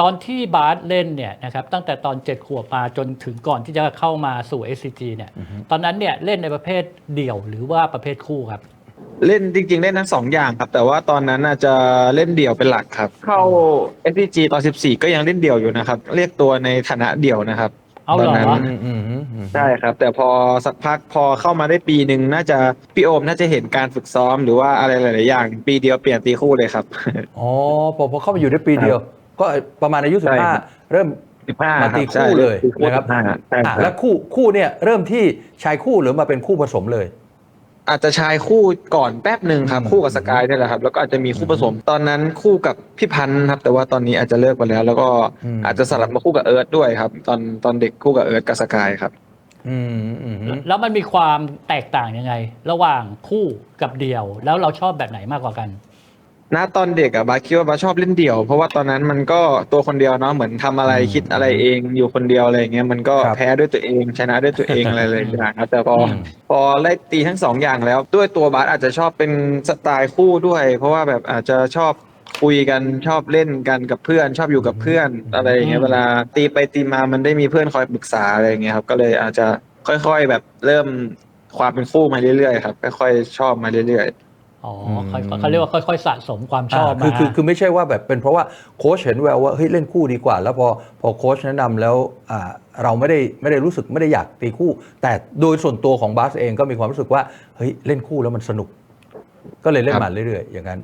ตอนที่บาสเล่นเนี่ยนะครับตั้งแต่ตอน 7 ขวบมาจนถึงก่อนที่จะเข้ามาสู่ SCG เนี่ยตอนนั้นเนี่ยเล่นในประเภทเดี่ยวหรือว่าประเภทคู่ครับ เล่นจริงๆเล่นทั้งสองอย่างครับ แต่ว่าตอนนั้นน่ะจะเล่นเดี่ยวเป็นหลักครับ เข้า s d g ตอน 14 ก็ยังเล่นเดี่ยวอยู่นะครับ เรียกตัวในฐานะเดี่ยวนะครับเอาเหรอตนนั้นอืมอืมอืมอืมใช่ครับ แต่พอสักพักพอเข้ามาได้ปีหนึ่งน่าจะพี่โอมน่าจะเห็นการฝึกซ้อมหรือว่าอะไรหลาย ๆ อย่าง ปีเดียวเปลี่ยนตีคู่เลยครับอ๋อพอพอเข้ามาอยู่ได้ปีเดียว ก็ประมาณอายุสิใช่บห้าครับเริ่ม15มาตีใช่คู่เลยตีคู่นะครับ15ใช่อะคแล้รับวคู่คู่เนี่ยเริ่มที่ชายคู่หรือมาเป็นคู่ผสมเลยอาจจะชายคู่ก่อนแป๊บหนึ่งครับอืมคู่กับสกายนี่แหละครับ แล้วก็อาจจะมีคู่ผสม ตอนนั้นคู่กับพี่พันธ์ครับ แต่ว่าตอนนี้อาจจะเลิกไปแล้ว แล้วก็อืมอาจจะสลับมาคู่กับเอิร์ธด้วยครับ ตอนตอนเด็กคู่กับเอิร์ธกับสกายครับอืมอืมอืมแล้วมันมีความแตกต่างยังไง ระหว่างคู่กับเดี่ยว แล้วเราชอบแบบไหนมากกว่ากัน ณตอนเด็กอะบาสคิดว่าบาสชอบเล่นเดี่ยว เพราะว่าตอนนั้นมันก็ตัวคนเดียวเนาะเหมือนทำอะไรอืมคิดอะไรเองอยู่คนเดียวอะไรอย่างเงี้ยมันก็ครับแพ้ด้วยตัวเองชนะด้วยตัวเองอะไรเลยอย่างครับแต่พออม พอไล่ตีทั้งสองอย่างแล้ว ด้วยตัวบาสอาจจะชอบเป็นสไตล์คู่ด้วย เพราะว่าแบบอาจจะชอบคุยกันชอบเล่นกันกับเพื่อน ชอบอยู่กับเพื่อนอะไรอย่างเงี้ยอืมเวลาตีไปตีมามันได้มีเพื่อนคอยปรึกษาอะไรอย่างเงี้ยครับก็เลยอาจจะค่อยๆแบบเริ่มความเป็นคู่มาเรื่อยๆครับค่อยๆชอบมาเรื่อยๆ อ๋ออืมค่อยๆเขาเรียกว่าค่อย ๆ สะสมความชอบอ่ามาคือคือคือไม่ใช่ว่าแบบเป็นเพราะว่าโค้ชเห็นแววว่าเฮ้ยเล่นคู่ดีกว่า แล้วพอพอโค้ชแนะนำแล้วอ่าเราไม่ได้ไม่ได้รู้สึกไม่ได้อยากตีคู่ แต่โดยส่วนตัวของบาสเองก็มีความรู้สึกว่าเฮ้ยเล่นคู่แล้วมันสนุก ก็เลยเล่นครับมาเรื่อยๆอย่างนั้น